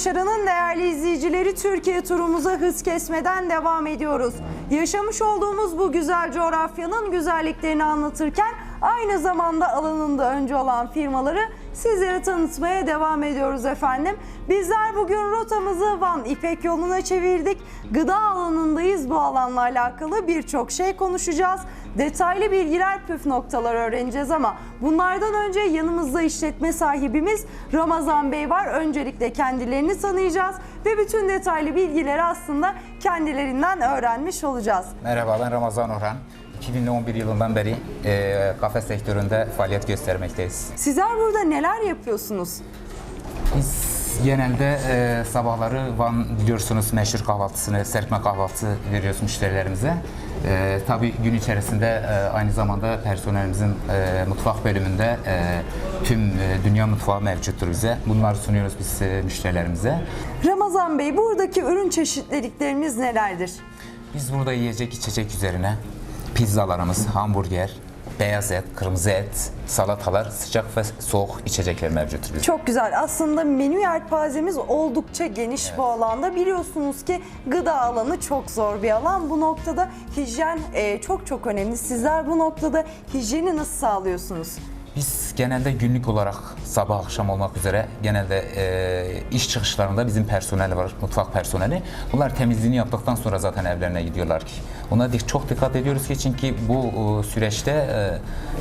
Başarının değerli izleyicileri Türkiye turumuza hız kesmeden devam ediyoruz. Yaşamış olduğumuz bu güzel coğrafyanın güzelliklerini anlatırken aynı zamanda alanında önce olan firmaları sizlere tanıtmaya devam ediyoruz efendim. Bizler bugün rotamızı Van İpek yoluna çevirdik. Gıda alanındayız. Bu alanla alakalı birçok şey konuşacağız. Detaylı bilgiler, püf noktalar öğreneceğiz ama bunlardan önce yanımızda işletme sahibimiz Ramazan Bey var. Öncelikle kendilerini tanıyacağız ve bütün detaylı bilgileri aslında kendilerinden öğrenmiş olacağız. Merhaba ben Ramazan Orhan. 2011 yılından beri e, kafe sektöründe faaliyet göstermekteyiz. Sizler burada neler yapıyorsunuz? Biz genelde e, sabahları Van biliyorsunuz meşhur kahvaltısını, serpme kahvaltısı veriyoruz müşterilerimize. E, tabii gün içerisinde e, aynı zamanda personelimizin e, mutfak bölümünde e, tüm e, dünya mutfağı mevcuttur bize. Bunları sunuyoruz biz e, müşterilerimize. Ramazan Bey buradaki ürün çeşitliliklerimiz nelerdir? Biz burada yiyecek içecek üzerine pizzalarımız, hamburger, beyaz et, kırmızı et, salatalar, sıcak ve soğuk içecekler mevcuttur. bizde. Çok güzel. Aslında menü yelpazemiz oldukça geniş bu alanda. Biliyorsunuz ki gıda alanı çok zor bir alan. Bu noktada hijyen e, çok çok önemli. Sizler bu noktada hijyeni nasıl sağlıyorsunuz? Biz genelde günlük olarak sabah akşam olmak üzere genelde e, iş çıkışlarında bizim personel var, mutfak personeli. Bunlar temizliğini yaptıktan sonra zaten evlerine gidiyorlar ki. Ona dik- çok dikkat ediyoruz ki çünkü bu e, süreçte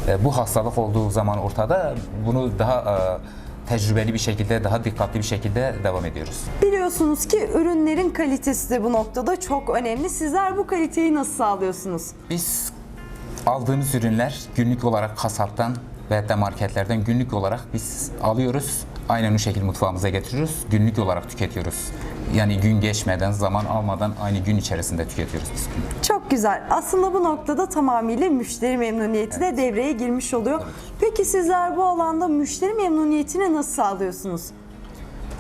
e, e, bu hastalık olduğu zaman ortada bunu daha e, tecrübeli bir şekilde, daha dikkatli bir şekilde devam ediyoruz. Biliyorsunuz ki ürünlerin kalitesi de bu noktada çok önemli. Sizler bu kaliteyi nasıl sağlıyorsunuz? Biz aldığımız ürünler günlük olarak kasaptan ve de marketlerden günlük olarak biz alıyoruz. Aynen o şekilde mutfağımıza getiriyoruz. Günlük olarak tüketiyoruz. Yani gün geçmeden, zaman almadan aynı gün içerisinde tüketiyoruz biz. Çok güzel. Aslında bu noktada tamamıyla müşteri memnuniyeti de devreye girmiş oluyor. Peki sizler bu alanda müşteri memnuniyetini nasıl sağlıyorsunuz?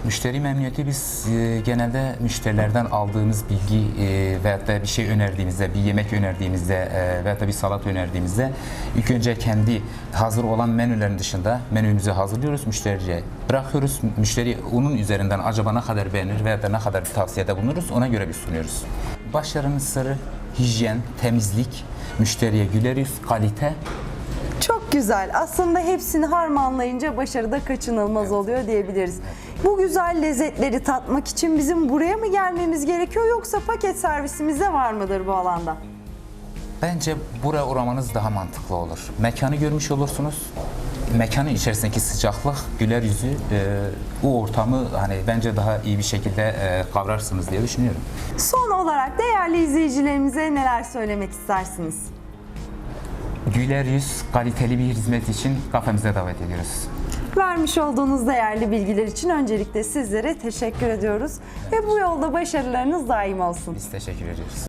Müşteri memnuniyeti biz e, genelde müşterilerden aldığımız bilgi e, veyahut da bir şey önerdiğimizde, bir yemek önerdiğimizde e, veyahut da bir salat önerdiğimizde ilk önce kendi hazır olan menülerin dışında menümüzü hazırlıyoruz, müşteriye bırakıyoruz. Müşteri onun üzerinden acaba ne kadar beğenir veyahut da ne kadar bir tavsiyede bulunuruz ona göre bir sunuyoruz. Başarının sırrı hijyen, temizlik, müşteriye güler yüz, kalite Çok güzel. Aslında hepsini harmanlayınca başarıda kaçınılmaz oluyor diyebiliriz. Bu güzel lezzetleri tatmak için bizim buraya mı gelmemiz gerekiyor yoksa paket servisimizde var mıdır bu alanda? Bence buraya uğramanız daha mantıklı olur. Mekanı görmüş olursunuz. Mekanın içerisindeki sıcaklık, güler yüzü, e, o ortamı hani bence daha iyi bir şekilde e, kavrarsınız diye düşünüyorum. Son olarak değerli izleyicilerimize neler söylemek istersiniz? Güler yüz, kaliteli bir hizmet için kafemize davet ediyoruz. Vermiş olduğunuz değerli bilgiler için öncelikle sizlere teşekkür ediyoruz ve bu yolda başarılarınız daim olsun. Biz teşekkür ediyoruz.